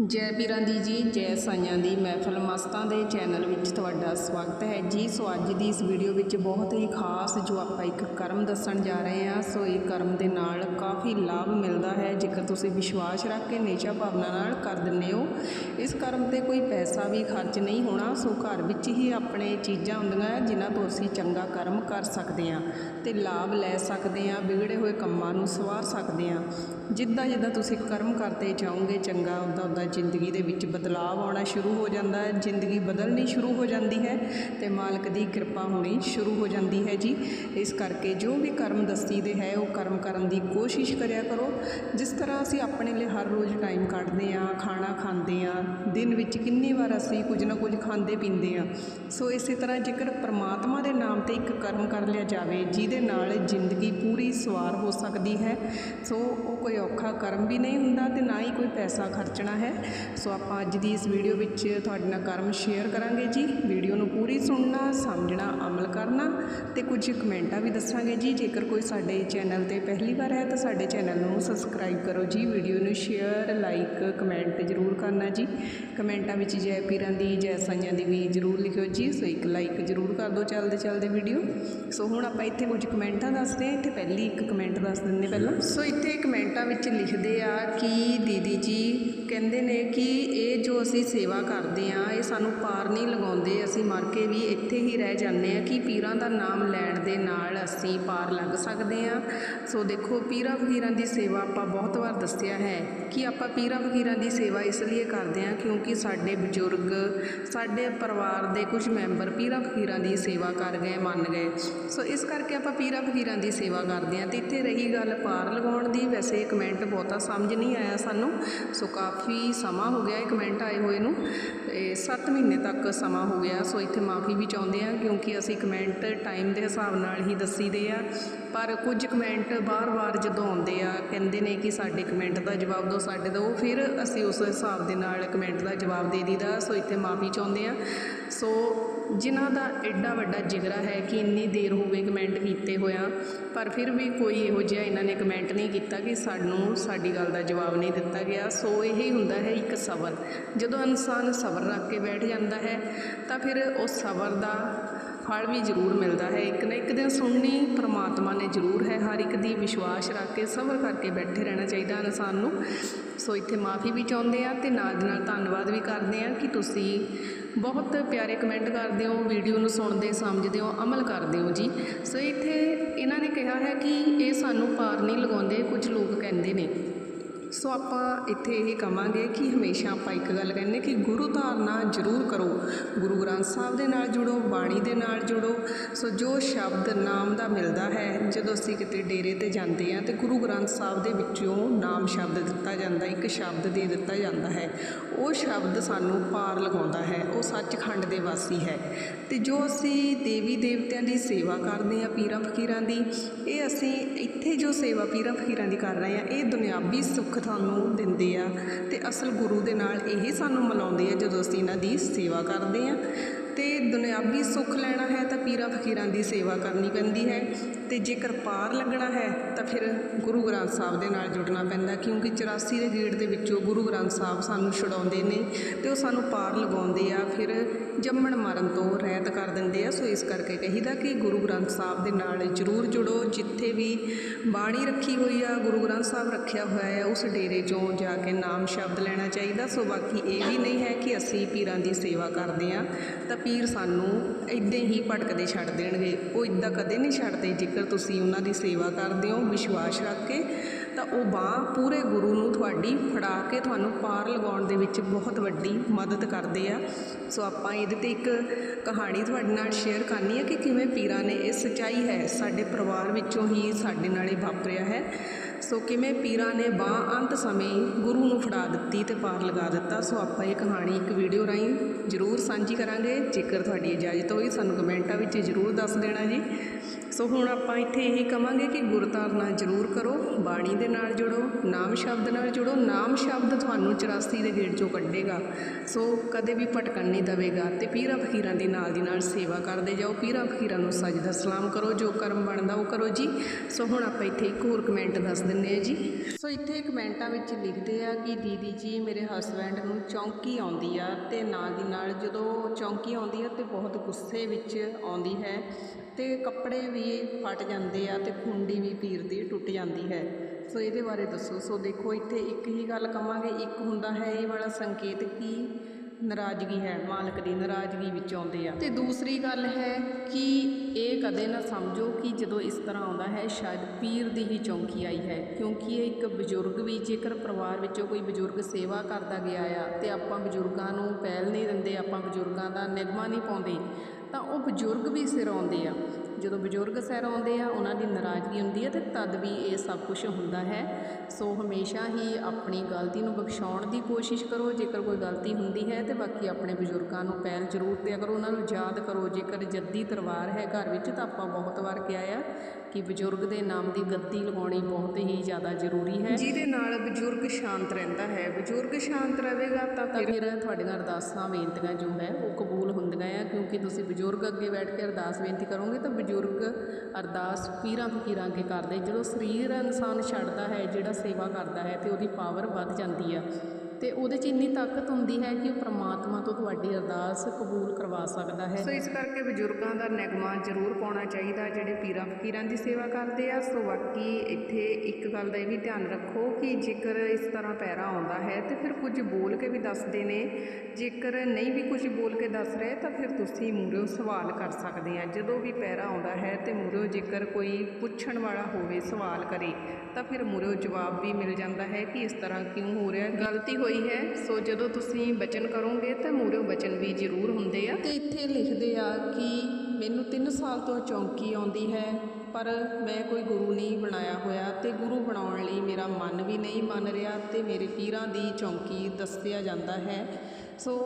ਜੈ ਪੀਰਾਂ ਦੀ ਜੀ, ਜੈ ਸਾਈਆਂ ਦੀ ਮਹਿਫਲ ਮਸਤਾਂ ਦੇ ਚੈਨਲ ਵਿੱਚ ਤੁਹਾਡਾ ਸਵਾਗਤ ਹੈ। ਜੀ, ਸੋ ਅੱਜ ਦੀ ਇਸ ਵੀਡੀਓ ਵਿੱਚ ਬਹੁਤ ਹੀ ਖਾਸ ਜੋ ਆਪਾਂ ਇੱਕ ਕਰਮ ਦੱਸਣ ਜਾ ਰਹੇ ਹਾਂ, ਸੋ ਇਹ ਕਰਮ ਦੇ ਨਾਲ ਕਾਫੀ ਲਾਭ ਮਿਲਦਾ ਹੈ। ਜੇਕਰ ਤੁਸੀਂ ਵਿਸ਼ਵਾਸ ਰੱਖ ਕੇ ਨੇਚਾ ਭਾਵਨਾ ਨਾਲ ਕਰ ਦਿੰਦੇ ਹੋ, ਇਸ ਕਰਮ ਤੇ ਕੋਈ ਪੈਸਾ ਵੀ ਖਰਚ ਨਹੀਂ ਹੋਣਾ, ਸੋ ਘਰ ਵਿੱਚ ਹੀ ਆਪਣੇ ਚੀਜ਼ਾਂ ਹੁੰਦੀਆਂ ਜਿਨ੍ਹਾਂ ਤੋਂ ਅਸੀਂ ਚੰਗਾ ਕਰਮ ਕਰ ਸਕਦੇ ਹਾਂ ਤੇ ਲਾਭ ਲੈ ਸਕਦੇ ਹਾਂ, ਵਿਗੜੇ ਹੋਏ ਕੰਮਾਂ ਨੂੰ ਸਵਾਰ ਸਕਦੇ ਹਾਂ। ਜਿੱਦਾਂ ਜਿੱਦਾਂ ਤੁਸੀਂ ਕਰਮ ਕਰਦੇ ਜਾਓਗੇ, ਚੰਗਾ ਉੱਦਾਂ ਉੱਦਾਂ ਜ਼ਿੰਦਗੀ ਦੇ ਵਿੱਚ ਬਦਲਾਅ ਆਉਣਾ ਸ਼ੁਰੂ ਹੋ ਜਾਂਦਾ ਹੈ, ਜ਼ਿੰਦਗੀ ਬਦਲਣੀ ਸ਼ੁਰੂ ਹੋ ਜਾਂਦੀ ਹੈ ਤੇ ਮਾਲਕ ਦੀ ਕਿਰਪਾ ਹੋਣੀ ਸ਼ੁਰੂ ਹੋ ਜਾਂਦੀ ਹੈ ਜੀ। ਇਸ ਕਰਕੇ ਜੋ ਵੀ ਕਰਮ ਦੱਸੀ ਦੇ ਹੈ, ਉਹ ਕਰਮ ਕਰਨ ਦੀ ਕੋਸ਼ਿਸ਼ ਕਰਿਆ ਕਰੋ। ਜਿਸ ਤਰ੍ਹਾਂ ਅਸੀਂ ਆਪਣੇ ਲਈ ਹਰ ਰੋਜ਼ ਟਾਈਮ ਕੱਢਦੇ ਹਾਂ, ਖਾਣਾ ਖਾਂਦੇ ਹਾਂ, ਦਿਨ ਵਿੱਚ ਕਿੰਨੀ ਵਾਰ ਅਸੀਂ ਕੁਝ ਨਾ ਕੁਝ ਖਾਂਦੇ ਪੀਂਦੇ ਹਾਂ। ਸੋ ਇਸੇ ਤਰ੍ਹਾਂ ਜੇਕਰ ਪ੍ਰਮਾਤਮਾ ਦੇ ਨਾਮ ਤੇ ਇੱਕ ਕਰਮ ਕਰ ਲਿਆ ਜਾਵੇ, ਜਿਹਦੇ ਨਾਲ ਜ਼ਿੰਦਗੀ ਪੂਰੀ ਸਵਾਰ ਹੋ ਸਕਦੀ ਹੈ, ਸੋ ਉਹ ਕੋਈ ਔਖਾ ਕਰਮ ਵੀ ਨਹੀਂ ਹੁੰਦਾ ਤੇ ਨਾ ਹੀ ਕੋਈ ਪੈਸਾ ਖਰਚਣਾ ਹੈ। ਸੋ ਆਪਾਂ ਅੱਜ ਦੀ ਇਸ ਵੀਡੀਓ ਵਿੱਚ ਤੁਹਾਡੇ ਨਾਲ ਕਰਮ ਸ਼ੇਅਰ ਕਰਾਂਗੇ ਜੀ। ਵੀਡੀਓ ਨੂੰ ਪੂਰੀ ਸੁਣਨਾ, ਸਮਝਣਾ, ਅਮਲ ਕਰਨਾ ਤੇ ਕੁਝ ਕਮੈਂਟਾਂ ਵੀ ਦੱਸਾਂਗੇ ਜੀ। ਜੇਕਰ ਕੋਈ ਸਾਡੇ ਚੈਨਲ ਤੇ ਪਹਿਲੀ ਵਾਰ ਹੈ ਤਾਂ ਸਾਡੇ ਚੈਨਲ ਨੂੰ ਸਬਸਕ੍ਰਾਈਬ ਕਰੋ ਜੀ। ਵੀਡੀਓ ਨੂੰ ਸ਼ੇਅਰ ਲਾਈਕ ਕਮੈਂਟ ਜ਼ਰੂਰ ਕਰਨਾ ਜੀ। ਕਮੈਂਟਾਂ ਵਿੱਚ ਜੈ ਪੀਰਾਂ ਦੀ, ਜੈ ਸਾਈਆਂ ਦੀ ਵੀ ਜ਼ਰੂਰ ਲਿਖਿਓ ਜੀ। ਸੋ ਇੱਕ ਲਾਈਕ ਜ਼ਰੂਰ ਕਰ ਦਿਓ ਚੱਲਦੇ ਚੱਲਦੇ ਵੀਡੀਓ। ਸੋ ਹੁਣ ਆਪਾਂ ਇੱਥੇ ਕੁਝ ਕਮੈਂਟਾਂ ਦੱਸਦੇ ਹਾਂ। ਇੱਥੇ ਪਹਿਲੀ ਇੱਕ ਕਮੈਂਟ ਦੱਸ ਦਿੰਦੇ ਪਹਿਲਾਂ। ਸੋ ਇੱਥੇ ਕਮੈਂਟਾਂ ਵਿੱਚ ਲਿਖਦੇ ਆ ਕਿ ਦੀਦੀ ਜੀ ਕਹਿੰਦੇ ਨੇ ਕਿ ਇਹ ਜੋ ਅਸੀਂ ਸੇਵਾ ਕਰਦੇ ਹਾਂ, ਇਹ ਸਾਨੂੰ ਪਾਰ ਨਹੀਂ ਲਗਾਉਂਦੇ, ਅਸੀਂ ਮਰ ਕੇ ਵੀ ਇੱਥੇ ਹੀ ਰਹਿ ਜਾਂਦੇ ਹਾਂ ਕਿ ਪੀਰਾਂ ਦਾ ਨਾਮ ਲੈਣ ਦੇ ਨਾਲ ਅਸੀਂ ਪਾਰ ਲੱਗ ਸਕਦੇ ਹਾਂ। ਸੋ ਦੇਖੋ, ਪੀਰਾਂ ਫਕੀਰਾਂ ਦੀ ਸੇਵਾ ਆਪਾਂ ਬਹੁਤ ਵਾਰ ਦੱਸਿਆ ਹੈ ਕਿ ਆਪਾਂ ਪੀਰਾਂ ਫਕੀਰਾਂ ਦੀ ਸੇਵਾ ਇਸ ਲਈ ਕਰਦੇ ਹਾਂ ਕਿਉਂਕਿ ਸਾਡੇ ਬਜ਼ੁਰਗ, ਸਾਡੇ ਪਰਿਵਾਰ ਦੇ ਕੁਝ ਮੈਂਬਰ ਪੀਰਾਂ ਫਕੀਰਾਂ ਦੀ ਸੇਵਾ ਕਰ ਗਏ, ਮੰਨ ਗਏ। ਸੋ ਇਸ ਕਰਕੇ ਆਪਾਂ ਪੀਰਾਂ ਫਕੀਰਾਂ ਦੀ ਸੇਵਾ ਕਰਦੇ ਹਾਂ। ਤੇ ਇੱਥੇ ਰਹੀ ਗੱਲ ਪਾਰ ਲਗਾਉਣ ਦੀ, ਵੈਸੇ ਕਮੈਂਟ ਬਹੁਤਾ ਸਮਝ ਨਹੀਂ ਆਇਆ ਸਾਨੂੰ। ਸੋ ਕਾਫੀ ਸਮਾਂ ਹੋ ਗਿਆ ਇਹ ਕਮੈਂਟ ਆਏ ਹੋਏ ਨੂੰ, ਤੇ 7 ਮਹੀਨੇ ਤੱਕ ਸਮਾਂ ਹੋ ਗਿਆ। ਸੋ ਇੱਥੇ ਮਾਫੀ ਵੀ ਚਾਹੁੰਦੇ ਆ ਕਿਉਂਕਿ ਅਸੀਂ ਕਮੈਂਟ ਟਾਈਮ ਦੇ ਹਿਸਾਬ ਨਾਲ ਹੀ ਦੱਸੀਦੇ ਆ ਪਰ ਕੁਝ ਕਮੈਂਟ ਬਾਰ-ਬਾਰ ਜਦੋਂ ਆਉਂਦੇ ਆ, ਕਹਿੰਦੇ ਨੇ ਕਿ ਸਾਡੇ ਕਮੈਂਟ ਦਾ ਜਵਾਬ ਦਿਓ, ਸਾਡੇ ਦਿਓ ਫਿਰ ਅਸੀਂ ਉਸ ਹਿਸਾਬ ਦੇ ਨਾਲ ਕਮੈਂਟ ਦਾ ਜਵਾਬ ਦੇ ਦੀਦਾ ਸੋ ਇੱਥੇ ਮਾਫੀ ਚਾਹੁੰਦੇ ਆ। ਸੋ ਜਿਨ੍ਹਾਂ ਦਾ ਐਡਾ ਵੱਡਾ ਜਿਗਰਾ ਹੈ ਕਿ ਇੰਨੀ ਦੇਰ ਹੋ ਗਈ ਕਮੈਂਟ ਕੀਤੇ ਹੋਇਆ, ਪਰ ਫਿਰ ਵੀ ਕੋਈ ਇਹੋ ਜਿਹਾ ਇਹਨਾਂ ਨੇ ਕਮੈਂਟ ਨਹੀਂ ਕੀਤਾ ਕਿ ਸਾਨੂੰ ਸਾਡੀ ਗੱਲ ਦਾ ਜਵਾਬ ਨਹੀਂ ਦਿੱਤਾ ਗਿਆ। ਸੋ ਇਹ ਹੀ ਹੁੰਦਾ ਹੈ ਇੱਕ ਸਬਰ। ਜਦੋਂ ਇਨਸਾਨ ਸਬਰ ਰੱਖ ਕੇ ਬੈਠ ਜਾਂਦਾ ਹੈ, ਤਾਂ ਫਿਰ ਉਹ ਸਬਰ ਦਾ ਫਲ ਵੀ ਜ਼ਰੂਰ ਮਿਲਦਾ ਹੈ। ਇੱਕ ਨਾ ਇੱਕ ਦਿਨ ਸੁਣਨੀ ਪ੍ਰਮਾਤਮਾ ਨੇ ਜ਼ਰੂਰ ਹੈ। ਹਰ ਇੱਕ ਦੀ ਵਿਸ਼ਵਾਸ ਰੱਖ ਕੇ ਸਬਰ ਕਰਕੇ ਬੈਠੇ ਰਹਿਣਾ ਚਾਹੀਦਾ ਇਨਸਾਨ ਨੂੰ। ਸੋ ਇੱਥੇ ਮਾਫੀ ਵੀ ਚਾਹੁੰਦੇ ਆ ਤੇ ਨਾਲ ਦੀ ਨਾਲ ਧੰਨਵਾਦ ਵੀ ਕਰਦੇ ਆ ਕਿ ਤੁਸੀਂ ਬਹੁਤ ਪਿਆਰੇ ਕਮੈਂਟ ਕਰਦੇ ਹੋ, ਵੀਡੀਓ ਨੂੰ ਸੁਣਦੇ, ਸਮਝਦੇ ਹੋ, ਅਮਲ ਕਰਦੇ ਹੋ ਜੀ। ਸੋ ਇੱਥੇ ਇਹਨਾਂ ਨੇ ਕਿਹਾ ਹੈ ਕਿ ਇਹ ਸਾਨੂੰ ਪਾਰ ਨਹੀਂ ਲਗਾਉਂਦੇ, ਕੁਝ ਲੋਕ ਕਹਿੰਦੇ ਨੇ। ਸੋ ਆਪਾਂ ਇੱਥੇ ਇਹ ਕਵਾਂਗੇ ਕਿ ਹਮੇਸ਼ਾ ਆਪਾਂ ਇੱਕ ਗੱਲ ਕਹਿੰਦੇ ਕਿ ਗੁਰੂ ਧਾਰਨਾ ਜ਼ਰੂਰ ਕਰੋ। ਗੁਰੂ ਗ੍ਰੰਥ ਸਾਹਿਬ ਦੇ ਨਾਲ ਜੁੜੋ, ਬਾਣੀ ਦੇ ਨਾਲ ਜੁੜੋ। ਸੋ ਜੋ ਸ਼ਬਦ ਨਾਮ ਦਾ ਮਿਲਦਾ ਹੈ, ਜਦੋਂ ਅਸੀਂ ਕਿਤੇ ਡੇਰੇ ਤੇ ਜਾਂਦੇ ਹਾਂ ਤੇ ਗੁਰੂ ਗ੍ਰੰਥ ਸਾਹਿਬ ਦੇ ਵਿੱਚੋਂ ਨਾਮ ਸ਼ਬਦ ਦਿੱਤਾ ਜਾਂਦਾ, ਇੱਕ ਸ਼ਬਦ ਦੇ ਦਿੱਤਾ ਜਾਂਦਾ ਹੈ, ਉਹ ਸ਼ਬਦ ਸਾਨੂੰ ਪਾਰ ਲਗਾਉਂਦਾ ਹੈ, ਉਹ ਸੱਚਖੰਡ ਦੇ ਵਾਸੀ ਹੈ। ਤੇ ਜੋ ਅਸੀਂ ਦੇਵੀ ਦੇਵਤਿਆਂ ਦੀ ਸੇਵਾ ਕਰਦੇ ਹਾਂ ਪੀਰਾਂ ਫਕੀਰਾਂ ਦੀ, ਇਹ ਅਸੀਂ ਇੱਥੇ ਜੋ ਸੇਵਾ ਪੀਰਾਂ ਫਕੀਰਾਂ ਦੀ ਕਰ ਰਹੇ ਹਾਂ, ਇਹ ਦੁਨਿਆਵੀ ਸੁੱਖ ਸਾਨੂੰ ਦਿੰਦੇ ਆ ਅਤੇ ਅਸਲ ਗੁਰੂ ਦੇ ਨਾਲ ਇਹ ਸਾਨੂੰ ਮਿਲਾਉਂਦੇ ਆ ਜਦੋਂ ਅਸੀਂ ਇਹਨਾਂ ਦੀ ਸੇਵਾ ਕਰਦੇ ਹਾਂ ਤੇ ਦੁਨਿਆਵੀ ਸੁੱਖ ਲੈਣਾ ਹੈ ਤਾਂ ਪੀਰਾਂ ਫਕੀਰਾਂ ਦੀ ਸੇਵਾ ਕਰਨੀ ਪੈਂਦੀ ਹੈ ਤੇ ਜੇਕਰ ਪਾਰ ਲੱਗਣਾ ਹੈ ਤਾਂ ਫਿਰ ਗੁਰੂ ਗ੍ਰੰਥ ਸਾਹਿਬ ਦੇ ਨਾਲ ਜੁੜਨਾ ਪੈਂਦਾ ਕਿਉਂਕਿ 84 ਦੇ ਗੇੜ ਦੇ ਵਿੱਚੋਂ ਗੁਰੂ ਗ੍ਰੰਥ ਸਾਹਿਬ ਸਾਨੂੰ ਛੁਡਾਉਂਦੇ ਨੇ ਤੇ ਉਹ ਸਾਨੂੰ ਪਾਰ ਲਗਾਉਂਦੇ ਆ, ਫਿਰ ਜੰਮਣ ਮਰਨ ਤੋਂ ਰਹਿਤ ਕਰ ਦਿੰਦੇ ਆ। ਸੋ ਇਸ ਕਰਕੇ ਕਹੀਦਾ ਕਿ ਗੁਰੂ ਗ੍ਰੰਥ ਸਾਹਿਬ ਦੇ ਨਾਲ ਜ਼ਰੂਰ ਜੁੜੋ, ਜਿੱਥੇ ਵੀ ਬਾਣੀ ਰੱਖੀ ਹੋਈ ਆ, ਗੁਰੂ ਗ੍ਰੰਥ ਸਾਹਿਬ ਰੱਖਿਆ ਹੋਇਆ ਹੈ, ਉਸ ਡੇਰੇ 'ਚੋਂ ਜਾ ਕੇ ਨਾਮ ਸ਼ਬਦ ਲੈਣਾ ਚਾਹੀਦਾ। ਸੋ ਬਾਕੀ ਇਹ ਵੀ ਨਹੀਂ ਹੈ ਕਿ ਅਸੀਂ ਪੀਰਾਂ ਦੀ ਸੇਵਾ ਕਰਦੇ ਆ, ਤਾਂ ਪੀਰ ਸਾਨੂੰ ਇਦਾਂ ਹੀ ਭਟਕਦੇ ਛੱਡ ਦੇਣਗੇ। ਉਹ ਇਦਾਂ ਕਦੇ ਨਹੀਂ ਛੱਡਦੇ। ਜੇਕਰ ਤੁਸੀਂ ਉਹਨਾਂ ਦੀ ਸੇਵਾ ਕਰਦੇ ਹੋ, ਵਿਸ਼ਵਾਸ ਰੱਖ ਕੇ, ਤਾਂ ਉਹ ਬਾਹ ਪੂਰੇ ਗੁਰੂ ਨੂੰ ਤੁਹਾਡੀ ਫੜਾ ਕੇ ਤੁਹਾਨੂੰ ਪਾਰ ਲਗਾਉਣ ਦੇ ਵਿੱਚ ਬਹੁਤ ਵੱਡੀ ਮਦਦ ਕਰਦੇ ਆ। ਸੋ ਆਪਾਂ ਇਹਦੇ ਤੇ ਇੱਕ ਕਹਾਣੀ ਤੁਹਾਡੇ ਨਾਲ ਸ਼ੇਅਰ ਕਰਨੀ ਹੈ ਕਿ ਕਿਵੇਂ ਪੀਰਾਂ ਨੇ ਇਹ ਸੱਚਾਈ ਹੈ ਸਾਡੇ ਪਰਿਵਾਰ ਵਿੱਚੋਂ ਹੀ ਸਾਡੇ ਨਾਲ ਇਹ ਵਾਪਰਿਆ ਹੈ। ਸੋ ਕਿਵੇਂ ਪੀਰਾਂ ਨੇ ਬਾਹ ਅੰਤ ਸਮੇਂ ਗੁਰੂ ਨੂੰ ਫੜਾ ਦਿੱਤੀ ਤੇ ਪਾਰ ਲਗਾ ਦਿੱਤਾ? ਸੋ ਆਪਾਂ ਇਹ ਕਹਾਣੀ ਇੱਕ ਵੀਡੀਓ ਰਾਹੀਂ ਜ਼ਰੂਰ ਸਾਂਝੀ ਕਰਾਂਗੇ। ਜੇਕਰ ਤੁਹਾਡੀ ਇਜਾਜ਼ਤ ਹੋਈ, ਸਾਨੂੰ ਕਮੈਂਟਾਂ ਵਿੱਚ ਜ਼ਰੂਰ ਦੱਸ ਦੇਣਾ ਜੀ। ਸੋ ਹੁਣ ਆਪਾਂ ਇੱਥੇ ਇਹੀ ਕਵਾਂਗੇ ਕਿ ਗੁਰਧਾਰਨਾ ਜ਼ਰੂਰ ਕਰੋ, ਬਾਣੀ ਦੇ ਨਾਲ ਜੁੜੋ, ਨਾਮ ਸ਼ਬਦ ਨਾਲ ਜੁੜੋ, ਨਾਮ ਸ਼ਬਦ ਤੁਹਾਨੂੰ 84 ਦੇ ਗੇੜ ਚੋਂ ਕੱਢੇਗਾ। ਸੋ ਕਦੇ ਵੀ ਭਟਕਣ ਨਹੀਂ ਦੇਵੇਗਾ ਤੇ ਪੀਰਾਂ ਫਕੀਰਾਂ ਦੀ ਨਾਲ ਦੀ ਨਾਲ ਸੇਵਾ ਕਰਦੇ ਜਾਓ, ਪੀਰਾਂ ਫਕੀਰਾਂ ਨੂੰ ਸਜਦਾ ਸਲਾਮ ਕਰੋ, ਜੋ ਕਰਮ ਬਣਦਾ ਉਹ ਕਰੋ ਜੀ। ਸੋ ਹੁਣ ਆਪਾਂ ਇੱਥੇ ਇੱਕ ਹੋਰ ਕਮੈਂਟ ਦੱਸ ਦਿੰਨੇ ਆ ਜੀ। ਸੋ ਇੱਥੇ ਕਮੈਂਟਾਂ ਵਿੱਚ ਲਿਖਦੇ ਆ ਕਿ ਦੀਦੀ ਜੀ, ਮੇਰੇ ਹਸਬੈਂਡ ਨੂੰ ਚੌਂਕੀ ਆਉਂਦੀ ਆ ਤੇ ਨਾਲ ਦੀ ਨਾਲ ਜਦੋਂ ਚੌਂਕੀ ਆਉਂਦੀ ਆ ਤੇ ਬਹੁਤ ਗੁੱਸੇ ਵਿੱਚ ਆਉਂਦੀ ਹੈ। ਤੇ ਕੱਪੜੇ ਵੀ ਫਟ ਜਾਂਦੇ ਆ ਅਤੇ ਖੁੰਡੀ ਵੀ ਪੀਰ ਦੀ ਟੁੱਟ ਜਾਂਦੀ ਹੈ। ਸੋ ਇਹਦੇ ਬਾਰੇ ਦੱਸੋ। ਸੋ ਦੇਖੋ, ਇੱਥੇ ਇੱਕ ਹੀ ਗੱਲ ਕਵਾਂਗੇ। ਇੱਕ ਹੁੰਦਾ ਹੈ ਇਹ ਵਾਲਾ ਸੰਕੇਤ ਕਿ ਨਾਰਾਜ਼ਗੀ ਹੈ, ਮਾਲਕ ਦੀ ਨਾਰਾਜ਼ਗੀ ਵਿੱਚ ਆਉਂਦੇ ਆ। ਤੇ ਦੂਸਰੀ ਗੱਲ ਹੈ ਕਿ ਇਹ ਕਦੇ ਨਾ ਸਮਝੋ ਕਿ ਜਦੋਂ ਇਸ ਤਰ੍ਹਾਂ ਆਉਂਦਾ ਹੈ, ਸ਼ਾਇਦ ਪੀਰ ਦੀ ਹੀ ਚੌਂਕੀ ਆਈ ਹੈ। ਕਿਉਂਕਿ ਇਹ ਇੱਕ ਬਜ਼ੁਰਗ ਵੀ, ਜੇਕਰ ਪਰਿਵਾਰ ਵਿੱਚੋਂ ਕੋਈ ਬਜ਼ੁਰਗ ਸੇਵਾ ਕਰਦਾ ਗਿਆ ਆ ਤੇ ਆਪਾਂ ਬਜ਼ੁਰਗਾਂ ਨੂੰ ਪਹਿਲ ਨਹੀਂ ਦਿੰਦੇ, ਆਪਾਂ ਬਜ਼ੁਰਗਾਂ ਦਾ ਨਿਗਮਾ ਨਹੀਂ ਪਾਉਂਦੇ ਤਾਂ ਉਹ ਬਜ਼ੁਰਗ ਵੀ ਸਿਰ ਆਉਂਦੇ ਆ। ਜਦੋਂ ਬਜ਼ੁਰਗ ਸਿਰ ਆਉਂਦੇ ਆ ਉਹਨਾਂ ਦੀ ਨਾਰਾਜ਼ਗੀ ਹੁੰਦੀ ਹੈ ਤੇ ਤਦ ਵੀ ਇਹ ਸਭ ਕੁਝ ਹੁੰਦਾ ਹੈ। ਸੋ ਹਮੇਸ਼ਾ ਹੀ ਆਪਣੀ ਗਲਤੀ ਨੂੰ ਬਖਸ਼ਾਉਣ ਦੀ ਕੋਸ਼ਿਸ਼ ਕਰੋ ਜੇਕਰ ਕੋਈ ਗਲਤੀ ਹੁੰਦੀ ਹੈ ਤੇ ਬਾਕੀ ਆਪਣੇ ਬਜ਼ੁਰਗਾਂ ਨੂੰ ਪਹਿਲ ਜ਼ਰੂਰ ਦਿਆ ਕਰੋ। ਉਹਨਾਂ ਨੂੰ ਯਾਦ ਕਰੋ ਜੇਕਰ ਜੱਦੀ ਤਲਵਾਰ ਹੈ ਘਰ ਵਿੱਚ ਤਾਂ ਆਪਾਂ ਬਹੁਤ ਵਾਰ ਕਿਹਾ ਆ ਕਿ ਬਜ਼ੁਰਗ ਦੇ ਨਾਮ ਦੀ ਗੱਦੀ ਲਗਾਉਣੀ ਬਹੁਤ ਹੀ ਜ਼ਿਆਦਾ ਜ਼ਰੂਰੀ ਹੈ। ਜਿਹਦੇ ਨਾਲ ਬਜ਼ੁਰਗ ਸ਼ਾਂਤ ਰਹਿੰਦਾ ਹੈ। ਬਜ਼ੁਰਗ ਸ਼ਾਂਤ ਰਹੇਗਾ ਤਾਂ ਫਿਰ ਤੁਹਾਡੀਆਂ ਅਰਦਾਸਾਂ ਬੇਨਤੀਆਂ ਜੋ ਹੈ ਉਹ ਕਬੂਲ ਹੁੰਦੀਆਂ ਆ। ਕਿਉਂਕਿ ਤੁਸੀਂ ਬਜ਼ੁਰਗ ਅੱਗੇ ਬੈਠ ਕੇ ਅਰਦਾਸ ਬੇਨਤੀ ਕਰੋਗੇ ਤਾਂ ਬਜ਼ੁਰਗ ਅਰਦਾਸ ਪੀਰਾਂ ਫਕੀਰਾਂ ਅੱਗੇ ਕਰਦੇ। ਜਦੋਂ ਸਰੀਰ ਇਨਸਾਨ ਛੱਡਦਾ ਹੈ, ਜਿਹੜਾ ਸੇਵਾ ਕਰਦਾ ਹੈ, ਤੇ ਉਹਦੀ ਪਾਵਰ ਵੱਧ ਜਾਂਦੀ ਆ। ਤੇ ਉਹਦੇ 'ਚ ਇੰਨੀ ਤਾਕਤ ਹੁੰਦੀ ਹੈ ਕਿ ਉਹ ਪ੍ਰਮਾਤਮਾ ਤੋਂ ਤੁਹਾਡੀ ਅਰਦਾਸ ਕਬੂਲ ਕਰਵਾ ਸਕਦਾ ਹੈ। ਸੋ ਇਸ ਕਰਕੇ ਬਜ਼ੁਰਗਾਂ ਦਾ ਨਿਗਮਾ ਜ਼ਰੂਰ ਪਾਉਣਾ ਚਾਹੀਦਾ, ਜਿਹੜੇ ਪੀਰਾਂ ਫਕੀਰਾਂ ਦੀ ਸੇਵਾ ਕਰਦੇ ਆ। ਸੋ ਬਾਕੀ ਇੱਥੇ ਇੱਕ ਗੱਲ ਦਾ ਇਹ ਵੀ ਧਿਆਨ ਰੱਖੋ ਕਿ ਜੇਕਰ ਇਸ ਤਰ੍ਹਾਂ ਪੈਰਾ ਆਉਂਦਾ ਹੈ, ਤੇ ਫਿਰ ਕੁਝ ਬੋਲ ਕੇ ਵੀ ਦੱਸਦੇ ਨੇ। ਜੇਕਰ ਨਹੀਂ ਵੀ ਕੁਝ ਬੋਲ ਕੇ ਦੱਸ ਰਹੇ, ਤਾਂ ਫਿਰ ਤੁਸੀਂ ਮੂਹਰਿਓ ਸਵਾਲ ਕਰ ਸਕਦੇ ਆ। ਜਦੋਂ ਵੀ ਪੈਰਾ ਆਉਂਦਾ ਹੈ ਤੇ ਮੂਹਰਿਓ ਜੇਕਰ ਕੋਈ ਪੁੱਛਣ ਵਾਲਾ ਹੋਵੇ ਸਵਾਲ ਕਰੇ, ਤਾਂ ਫਿਰ ਮੂਹਰਿਓ ਜਵਾਬ ਵੀ ਮਿਲ ਜਾਂਦਾ ਹੈ ਕਿ ਇਸ ਤਰ੍ਹਾਂ ਕਿਉਂ ਹੋ ਰਿਹਾ, ਗਲਤੀ ਹੋਈ ਹੈ, ਸੋ ਜਦੋਂ ਤੁਸੀਂ ਬਚਨ ਕਰੋਗੇ ਤਾਂ ਮੂਹਰਿਓ ਬਚਨ ਵੀ ਜ਼ਰੂਰ ਹੁੰਦੇ ਆ। ਤੇ ਇੱਥੇ ਲਿਖਦੇ ਆ ਕਿ ਮੈਨੂੰ 3 ਸਾਲ ਤੋਂ ਚੌਂਕੀ ਆਉਂਦੀ ਹੈ, ਪਰ ਮੈਂ ਕੋਈ ਗੁਰੂ ਨਹੀਂ ਬਣਾਇਆ ਹੋਇਆ ਤੇ ਗੁਰੂ ਬਣਾਉਣ ਲਈ ਮੇਰਾ ਮਨ ਵੀ ਨਹੀਂ ਮੰਨ ਰਿਹਾ ਤੇ ਮੇਰੇ ਪੀਰਾਂ ਦੀ ਚੌਂਕੀ ਦੱਸਿਆ ਜਾਂਦਾ ਹੈ। ਸੋ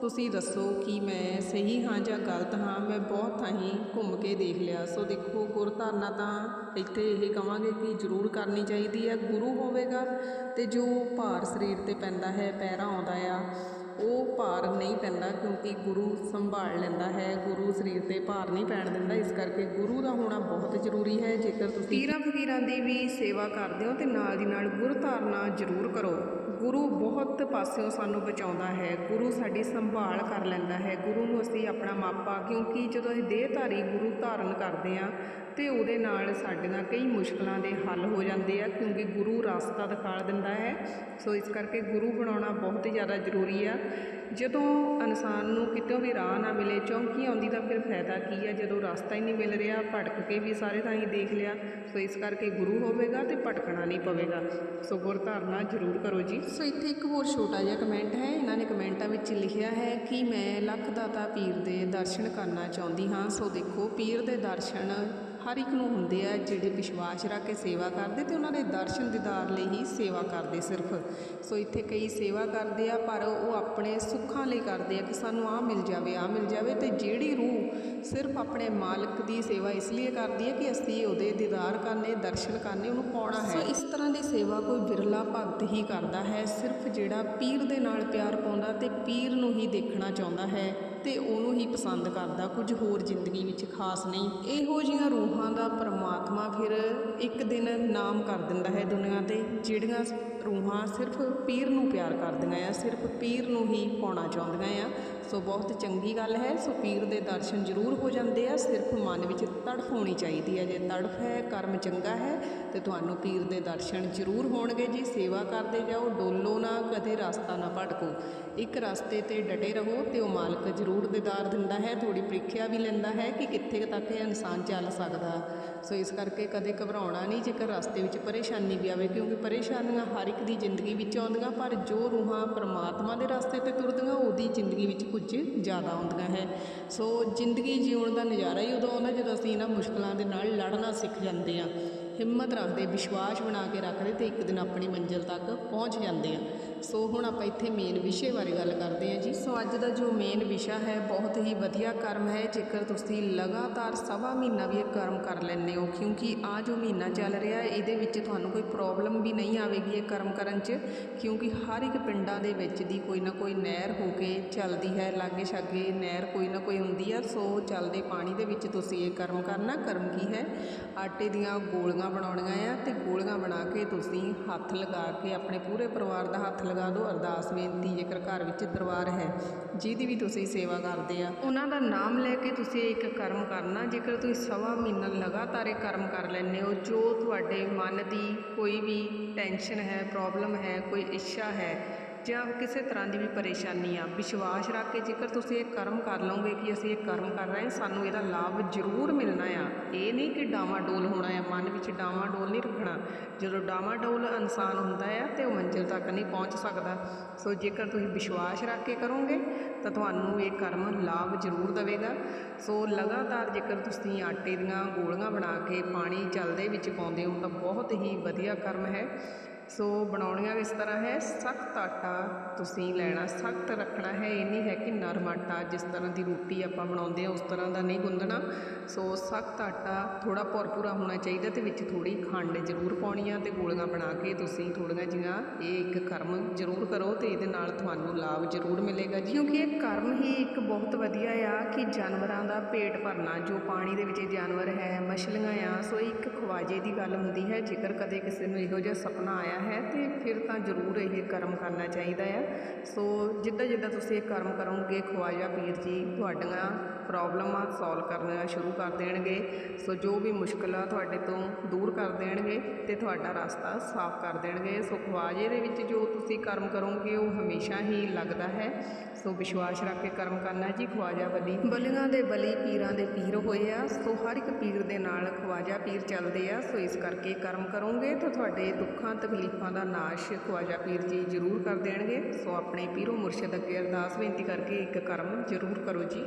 ਤੁਸੀਂ ਦੱਸੋ ਕਿ ਮੈਂ ਸਹੀ ਹਾਂ ਜਾਂ ਗਲਤ ਹਾਂ? ਮੈਂ ਬਹੁਤ ਥਾਈਂ ਘੁੰਮ ਕੇ ਦੇਖ ਲਿਆ। ਸੋ ਦੇਖੋ, ਗੁਰਧਾਰਨਾ ਤਾਂ ਇੱਥੇ ਇਹ ਕਵਾਂਗੇ ਕਿ ਜ਼ਰੂਰ ਕਰਨੀ ਚਾਹੀਦੀ ਹੈ। ਗੁਰੂ ਹੋਵੇਗਾ ਤੇ ਜੋ ਭਾਰ ਸਰੀਰ ਤੇ ਪੈਂਦਾ ਹੈ, ਪੈਰਾ ਆਉਂਦਾ ਆ, ਉਹ ਭਾਰ ਨਹੀਂ ਪੈਂਦਾ ਕਿਉਂਕਿ ਗੁਰੂ ਸੰਭਾਲ ਲੈਂਦਾ ਹੈ। ਗੁਰੂ ਸਰੀਰ ਤੇ ਭਾਰ ਨਹੀਂ ਪੈਣ ਦਿੰਦਾ। ਇਸ ਕਰਕੇ ਗੁਰੂ ਦਾ ਹੋਣਾ ਬਹੁਤ ਜ਼ਰੂਰੀ ਹੈ। ਜੇਕਰ ਤੁਸੀਂ ਤੀਰਾਂ ਫਕੀਰਾਂ ਦੀ ਵੀ ਸੇਵਾ ਕਰਦੇ ਹੋ ਤੇ ਨਾਲ ਦੀ ਨਾਲ ਗੁਰ ਧਾਰਨਾ ਜ਼ਰੂਰ ਕਰੋ। ਗੁਰੂ ਬਹੁਤ ਪਾਸਿਓਂ ਸਾਨੂੰ ਬਚਾਉਂਦਾ ਹੈ, ਗੁਰੂ ਸਾਡੀ ਸੰਭਾਲ ਕਰ ਲੈਂਦਾ ਹੈ, ਗੁਰੂ ਨੂੰ ਅਸੀਂ ਆਪਣਾ ਮਾਪਾ ਕਿਉਂਕਿ ਜਦੋਂ ਅਸੀਂ ਦੇਹਧਾਰੀ ਗੁਰੂ ਧਾਰਨ ਕਰਦੇ ਆ ਤੇ ਉਹਦੇ ਨਾਲ ਸਾਡੀਆਂ ਕਈ ਮੁਸ਼ਕਲਾਂ ਦੇ ਹੱਲ ਹੋ ਜਾਂਦੇ ਆ ਕਿਉਂਕਿ ਗੁਰੂ ਰਸਤਾ ਦਿਖਾ ਦਿੰਦਾ ਹੈ, ਸੋ ਇਸ ਕਰਕੇ ਗੁਰੂ ਬਣਾਉਣਾ ਬਹੁਤ ਹੀ ਜ਼ਿਆਦਾ ਜ਼ਰੂਰੀ ਆ। ਜਦੋਂ ਇਨਸਾਨ ਨੂੰ ਕਿਤੋਂ ਵੀ ਰਾਹ ਨਾ ਮਿਲੇ, ਚੌਂਕੀ ਆਉਂਦੀ ਤਾਂ ਫਿਰ ਫਾਇਦਾ ਕੀ ਆ? ਜਦੋਂ ਰਸਤਾ ਹੀ ਨਹੀਂ ਮਿਲ ਰਿਹਾ, ਭਟਕ ਕੇ ਵੀ ਸਾਰੇ ਥਾਂ ਹੀ ਦੇਖ ਲਿਆ, ਸੋ ਇਸ ਕਰਕੇ ਗੁਰੂ ਹੋਵੇਗਾ ਤੇ ਭਟਕਣਾ ਨਹੀਂ ਪਵੇਗਾ। ਸੋ ਗੁਰ ਧਾਰਨਾ ਜ਼ਰੂਰ ਕਰੋ ਜੀ। ਸੋ ਇੱਥੇ ਇੱਕ ਹੋਰ ਛੋਟਾ ਜਿਹਾ ਕਮੈਂਟ ਹੈ। ਇਹਨਾਂ ਨੇ ਕਮੈਂਟਾਂ ਵਿੱਚ ਲਿਖਿਆ ਹੈ ਕਿ ਮੈਂ ਲੱਖ ਦਾਤਾ ਪੀਰ ਦੇ ਦਰਸ਼ਨ ਕਰਨਾ ਚਾਹੁੰਦੀ ਹਾਂ। ਸੋ ਦੇਖੋ, ਪੀਰ ਦੇ ਦਰਸ਼ਨ ਹਰ ਇੱਕ ਨੂੰ ਹੁੰਦੇ ਆ ਜਿਹੜੇ ਵਿਸ਼ਵਾਸ ਰੱਖ ਕੇ ਸੇਵਾ ਕਰਦੇ ਤੇ ਉਹਨਾਂ ਦੇ ਦਰਸ਼ਨ ਦੀਦਾਰ ਲਈ ਹੀ ਸੇਵਾ ਕਰਦੇ ਸਿਰਫ। ਸੋ ਇੱਥੇ ਕਈ ਸੇਵਾ ਕਰਦੇ ਆ, ਪਰ ਉਹ ਆਪਣੇ ਸੁੱਖਾਂ ਲਈ ਕਰਦੇ ਆ ਕਿ ਸਾਨੂੰ ਆਹ ਮਿਲ ਜਾਵੇ, ਆਹ ਮਿਲ ਜਾਵੇ ਤੇ ਜਿਹੜੀ ਰੂਹ ਸਿਰਫ ਆਪਣੇ ਮਾਲਕ ਦੀ ਸੇਵਾ ਇਸ ਲਈ ਕਰਦੀ ਹੈ ਕਿ ਅਸੀਂ ਉਹਦੇ ਦੀਦਾਰ ਕਰਨੇ, ਦਰਸ਼ਨ ਕਰਨੇ, ਉਹਨੂੰ ਪਾਉਣਾ ਹੈ। ਸੋ ਇਸ ਤਰ੍ਹਾਂ ਦੀ ਸੇਵਾ ਕੋਈ ਵਿਰਲਾ ਭਗਤ ਹੀ ਕਰਦਾ ਹੈ। ਸਿਰਫ ਜਿਹੜਾ ਪੀਰ ਦੇ ਨਾਲ ਪਿਆਰ ਪਾਉਂਦਾ ਤੇ ਪੀਰ ਨੂੰ ਹੀ ਦੇਖਣਾ ਚਾਹੁੰਦਾ ਹੈ ਤੇ ਉਹਨੂੰ ਹੀ ਪਸੰਦ ਕਰਦਾ, ਕੁਝ ਹੋਰ ਜ਼ਿੰਦਗੀ ਵਿੱਚ ਖਾਸ ਨਹੀਂ। ਇਹੋ ਜਿਹੀਆਂ ਰੂਹਾਂ ਦਾ ਪਰਮਾਤਮਾ ਫਿਰ ਇੱਕ ਦਿਨ ਨਾਮ ਕਰ ਦਿੰਦਾ ਹੈ ਦੁਨੀਆ ਤੇ, ਜਿਹੜੀਆਂ ਰੂਹਾਂ ਸਿਰਫ ਪੀਰ ਨੂੰ ਪਿਆਰ ਕਰਦੀਆਂ ਆ, ਸਿਰਫ ਪੀਰ ਨੂੰ ਹੀ ਪਾਉਣਾ ਚਾਹੁੰਦੀਆਂ ਆ। ਸੋ ਬਹੁਤ ਚੰਗੀ ਗੱਲ ਹੈ, ਸੋ ਪੀਰ ਦੇ ਦਰਸ਼ਨ ਜ਼ਰੂਰ ਹੋ ਜਾਂਦੇ ਆ, ਸਿਰਫ ਮਨ ਵਿੱਚ ਤੜਫ ਹੋਣੀ ਚਾਹੀਦੀ ਹੈ। ਜੇ ਤੜਫ ਹੈ, ਕਰਮ ਚੰਗਾ ਹੈ, ਤੇ ਤੁਹਾਨੂੰ ਪੀਰ ਦੇ ਦਰਸ਼ਨ ਜ਼ਰੂਰ ਹੋਣਗੇ ਜੀ। ਸੇਵਾ ਕਰਦੇ ਜਾਓ, ਡੋਲੋ ਨਾ, ਕਦੇ ਰਸਤਾ ਨਾ ਭਟਕੋ। ਇੱਕ ਰਸਤੇ ਤੇ ਡਟੇ ਰਹੋ, ਤੇ ਉਹ ਮਾਲਕ ਜ਼ਰੂਰ ਦਿਦਾਰ ਦਿੰਦਾ ਹੈ। ਥੋੜੀ ਪ੍ਰੀਖਿਆ ਵੀ ਲੈਂਦਾ ਹੈ ਕਿ ਕਿੱਥੇ ਤੱਕ ਇਹ ਇਨਸਾਨ ਚੱਲ ਸਕਦਾ। ਸੋ ਇਸ ਕਰਕੇ ਕਦੇ ਘਬਰਾਉਣਾ ਨਹੀਂ, ਜੇਕਰ ਰਸਤੇ ਵਿੱਚ ਪਰੇਸ਼ਾਨੀ ਵੀ ਆਵੇ, ਕਿਉਂਕਿ ਪਰੇਸ਼ਾਨੀਆਂ ਹਰ ਇੱਕ ਦੀ ਜ਼ਿੰਦਗੀ ਵਿੱਚ ਆਉਂਦੀਆਂ, ਪਰ ਜੋ ਰੂਹਾਂ ਪਰਮਾਤਮਾ ਦੇ ਰਸਤੇ ਤੇ ਤੁਰਦੀਆਂ, ਉਹਦੀ ਜ਼ਿੰਦਗੀ ਵਿੱਚ ਕੁਝ ਜ਼ਿਆਦਾ ਆਉਂਦੀਆਂ ਹੈ। ਸੋ ਜ਼ਿੰਦਗੀ ਜਿਉਣ ਦਾ ਨਜ਼ਾਰਾ ਹੀ ਉਦੋਂ ਆਉਂਦਾ ਜਦੋਂ ਅਸੀਂ ਇਹਨਾਂ ਮੁਸ਼ਕਲਾਂ ਦੇ ਨਾਲ ਲੜਨਾ ਸਿੱਖ ਜਾਂਦੇ ਹਾਂ। ਹਿੰਮਤ ਰੱਖਦੇ, ਵਿਸ਼ਵਾਸ ਬਣਾ ਕੇ ਰੱਖਦੇ ਤੇ ਇੱਕ ਦਿਨ ਆਪਣੀ ਮੰਜ਼ਿਲ ਤੱਕ ਪਹੁੰਚ ਜਾਂਦੇ ਆ ਸੋ ਹੁਣ ਆਪਾਂ ਇੱਥੇ ਮੇਨ ਵਿਸ਼ੇ ਬਾਰੇ ਗੱਲ ਕਰਦੇ ਹਾਂ ਜੀ। ਸੋ ਅੱਜ ਦਾ ਜੋ ਮੇਨ ਵਿਸ਼ਾ ਹੈ, ਬਹੁਤ ਹੀ ਵਧੀਆ ਕਰਮ ਹੈ। ਜੇਕਰ ਤੁਸੀਂ ਲਗਾਤਾਰ ਸਵਾ ਮਹੀਨਾ ਵੀ ਇਹ ਕਰਮ ਕਰ ਲੈਂਦੇ ਹੋ, ਕਿਉਂਕਿ ਆ ਜੋ ਮਹੀਨਾ ਚੱਲ ਰਿਹਾ ਹੈ, ਇਹਦੇ ਵਿੱਚ ਤੁਹਾਨੂੰ ਕੋਈ ਪ੍ਰੋਬਲਮ ਵੀ ਨਹੀਂ ਆਵੇਗੀ ਇਹ ਕਰਮ ਕਰਨ 'ਚ, ਕਿਉਂਕਿ ਹਰ ਇੱਕ ਪਿੰਡਾਂ ਦੇ ਵਿੱਚ ਦੀ ਕੋਈ ਨਾ ਕੋਈ ਨਹਿਰ ਹੋ ਕੇ ਚੱਲਦੀ ਹੈ, ਲਾਗੇ ਛਾਗੇ ਨਹਿਰ ਕੋਈ ਨਾ ਕੋਈ ਹੁੰਦੀ ਆ ਸੋ ਚੱਲਦੇ ਪਾਣੀ ਦੇ ਵਿੱਚ ਤੁਸੀਂ ਇਹ ਕਰਮ ਕਰਨਾ। ਕਰਮ ਕੀ ਹੈ? ਆਟੇ ਦੀਆਂ ਗੋਲੀਆਂ ਬਣਾਉਣੀਆਂ ਆ ਤੇ ਗੋਲੀਆਂ ਬਣਾ ਕੇ ਤੁਸੀਂ ਹੱਥ ਲਗਾ ਕੇ ਆਪਣੇ ਪੂਰੇ ਪਰਿਵਾਰ ਦਾ ਹੱਥ ਲਗਾ ਦਿਓ, ਅਰਦਾਸ ਬੇਨਤੀ ਜੇਕਰ ਘਰ ਵਿੱਚ ਦਰਬਾਰ ਹੈ, ਜਿਹਦੀ ਵੀ ਤੁਸੀਂ ਸੇਵਾ ਕਰਦੇ ਆ। ਉਹਨਾਂ ਦਾ ਨਾਮ ਲੈ ਕੇ ਤੁਸੀਂ ਇੱਕ ਕਰਮ ਕਰਨਾ, ਜੇਕਰ ਤੁਸੀਂ ਸਵਾ ਮਹੀਨਾ ਲਗਾਤਾਰ ਇਹ ਕਰਮ ਕਰ ਲੈਂਦੇ ਹੋ, ਜੋ ਤੁਹਾਡੇ ਮਨ ਦੀ ਕੋਈ ਵੀ ਟੈਨਸ਼ਨ ਹੈ ਪ੍ਰੋਬਲਮ ਹੈ, ਕੋਈ ਇੱਛਾ ਹੈ ਜਾਂ ਕਿਸੇ ਤਰ੍ਹਾਂ ਦੀ ਵੀ ਪਰੇਸ਼ਾਨੀ ਆ, ਵਿਸ਼ਵਾਸ ਰੱਖ ਕੇ ਜੇਕਰ ਤੁਸੀਂ ਇਹ ਕਰਮ ਕਰ ਲਓਗੇ ਕਿ ਅਸੀਂ ਇਹ ਕਰਮ ਕਰ ਰਹੇ ਹਾਂ, ਸਾਨੂੰ ਇਹਦਾ ਲਾਭ ਜ਼ਰੂਰ ਮਿਲਣਾ ਆ। ਇਹ ਨਹੀਂ ਕਿ ਡਾਵਾਡੋਲ ਹੋਣਾ ਆ, ਮਨ ਵਿੱਚ ਡਾਵਾਡੋਲ ਨਹੀਂ ਰੱਖਣਾ। ਜਦੋਂ ਡਾਵਾਡੋਲ ਇਨਸਾਨ ਹੁੰਦਾ ਆ ਤੇ ਉਹ ਮੰਜ਼ਿਲ ਤੱਕ ਨਹੀਂ ਪਹੁੰਚ ਸਕਦਾ। ਸੋ ਜੇਕਰ ਤੁਸੀਂ ਵਿਸ਼ਵਾਸ ਰੱਖ ਕੇ ਕਰੋਗੇ, ਤਾਂ ਤੁਹਾਨੂੰ ਇਹ ਕਰਮ ਲਾਭ ਜ਼ਰੂਰ ਦੇਵੇਗਾ। ਸੋ ਲਗਾਤਾਰ ਜੇਕਰ ਤੁਸੀਂ ਆਟੇ ਦੀਆਂ ਗੋਲੀਆਂ ਬਣਾ ਕੇ ਪਾਣੀ ਚੱਲਦੇ ਵਿੱਚ ਪਾਉਂਦੇ ਹੋ, ਤਾਂ ਬਹੁਤ ਹੀ ਵਧੀਆ ਕਰਮ ਹੈ। ਸੋ ਬਣਾਉਣੀਆਂ ਇਸ ਤਰ੍ਹਾਂ ਹੈ, ਸਖਤ ਆਟਾ ਤੁਸੀਂ ਲੈਣਾ, ਸਖਤ ਰੱਖਣਾ ਹੈ, ਇਹ ਨਹੀਂ ਹੈ ਕਿ ਨਰਮ ਆਟਾ, ਜਿਸ ਤਰ੍ਹਾਂ ਦੀ ਰੋਟੀ ਆਪਾਂ ਬਣਾਉਂਦੇ ਹਾਂ ਉਸ ਤਰ੍ਹਾਂ ਦਾ ਨਹੀਂ ਗੁੰਦਣਾ ਸੋ ਸਖਤ ਆਟਾ ਥੋੜਾ ਭੁਰਭੁਰਾ ਹੋਣਾ ਚਾਹੀਦਾ ਤੇ ਵਿੱਚ ਥੋੜੀ ਖੰਡ ਜ਼ਰੂਰ ਪਾਉਣੀ ਆ ਤੇ ਗੋਲੀਆਂ ਬਣਾ ਕੇ ਤੁਸੀਂ ਥੋੜੀਆਂ ਜਿਹੀਆਂ ਇਹ ਇੱਕ ਕਰਮ ਜ਼ਰੂਰ ਕਰੋ ਤੇ ਇਹਦੇ ਨਾਲ ਤੁਹਾਨੂੰ ਲਾਭ ਜ਼ਰੂਰ ਮਿਲੇਗਾ। ਜੀ, ਕਿਉਂਕਿ ਇਹ ਕਰਮ ਹੀ ਇੱਕ ਬਹੁਤ ਵਧੀਆ ਆ ਕਿ ਜਾਨਵਰਾਂ ਦਾ ਪੇਟ ਭਰਨਾ, ਜੋ ਪਾਣੀ ਦੇ ਵਿੱਚ ਜਾਨਵਰ ਹੈ, ਮਛਲੀਆਂ ਆ, ਸੋ ਇਹ ਇੱਕ ਖਵਾਜੇ ਦੀ ਗੱਲ ਹੁੰਦੀ ਹੈ, ਜੇਕਰ ਕਦੇ ਕਿਸੇ ਨੂੰ ਇਹੋ ਜਿਹਾ ਸੁਪਨਾ ਆਇਆ ਹੈ ਤੇ ਫਿਰ ਤਾਂ ਜ਼ਰੂਰ ਇਹ ਕਰਮ ਕਰਨਾ ਚਾਹੀਦਾ ਆ। ਸੋ ਜਿੱਦਾਂ ਜਿੱਦਾਂ ਤੁਸੀਂ ਇਹ ਕਰਮ ਕਰੋਗੇ ਖਵਾਜਾ ਪੀਰ ਜੀ, ਤੁਹਾਡੀਆਂ ਪ੍ਰੋਬਲਮਾਂ ਸੋਲਵ ਕਰਨਾ ਸ਼ੁਰੂ ਕਰ ਦੇਣਗੇ। ਸੋ ਜੋ ਵੀ ਮੁਸ਼ਕਲਾਂ ਤੁਹਾਡੇ ਤੋਂ ਦੂਰ ਕਰ ਦੇਣਗੇ ਤੇ ਤੁਹਾਡਾ ਰਸਤਾ ਸਾਫ਼ ਕਰ ਦੇਣਗੇ। ਸੋ ਖਵਾਜੇ ਦੇ ਵਿੱਚ ਜੋ ਤੁਸੀਂ ਕਰਮ ਕਰੋਗੇ ਉਹ ਹਮੇਸ਼ਾ ਹੀ ਲੱਗਦਾ ਹੈ। ਸੋ ਵਿਸ਼ਵਾਸ ਰੱਖ ਕੇ ਕਰਮ ਕਰਨਾ ਜੀ, ਖਵਾਜਾ ਬਲੀ। ਬਲੀਆਂ ਦੇ ਬਲੀ ਪੀਰਾਂ ਦੇ ਪੀਰ ਹੋਏ ਆ। ਸੋ ਹਰ ਇੱਕ ਪੀਰ ਦੇ ਨਾਲ ਖਵਾਜਾ ਪੀਰ ਚੱਲਦੇ ਆ। ਸੋ ਇਸ ਕਰਕੇ ਕਰਮ ਕਰੋਗੇ ਤਾਂ ਤੁਹਾਡੇ ਦੁੱਖਾਂ, ਤਕਲੀਫਾਂ ਦਾ ਨਾਸ਼ ਖਵਾਜਾ ਪੀਰ ਜੀ ਜ਼ਰੂਰ ਕਰ ਦੇਣਗੇ। ਸੋ ਆਪਣੇ ਪੀਰੋ ਮੁਰਸ਼ਿਦ ਅੱਗੇ ਅਰਦਾਸ ਬੇਨਤੀ ਕਰਕੇ ਇੱਕ ਕਰਮ ਜ਼ਰੂਰ ਕਰੋ ਜੀ।